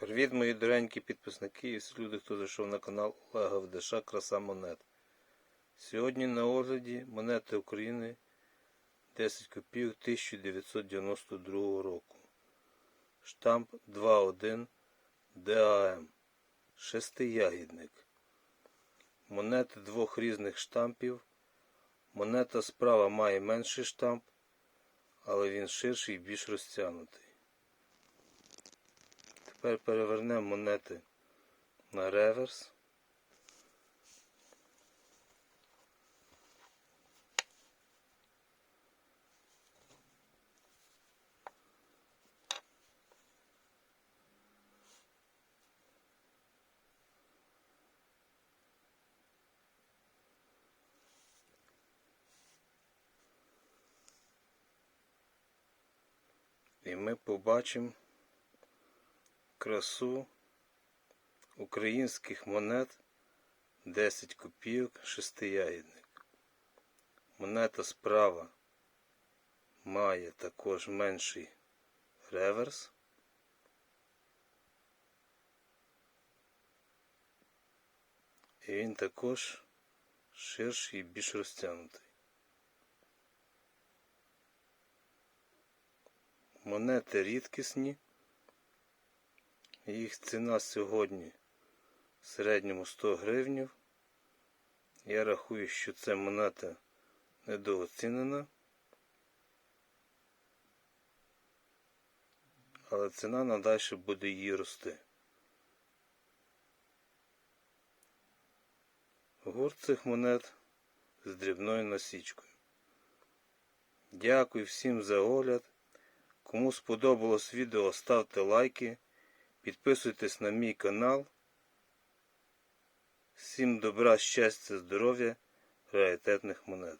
Привіт, мої доренькі підписники і всі люди, хто зайшов на канал Олега Ведеша Краса Монет. Сьогодні на огляді монети України 10 копійок 1992 року. Штамп 2.1 ДАМ. Шестиягідник. Монети двох різних штампів. Монета справа має менший штамп, але він ширший і більш розтягнутий. Тепер перевернемо монети на реверс. І ми побачимо красу українських монет 10 копійок шестиягідник. Монета справа має також менший реверс. І він також ширший і більш розтягнутий. Монети рідкісні. Їх ціна сьогодні в середньому 100 гривнів. Я рахую, що ця монета недооцінена. Але ціна надалі буде її рости. Гурт цих монет з дрібною насічкою. Дякую всім за огляд. Кому сподобалось відео, ставте лайки. Підписуйтесь на мій канал. Всім добра, щастя, здоров'я, раритетних монет.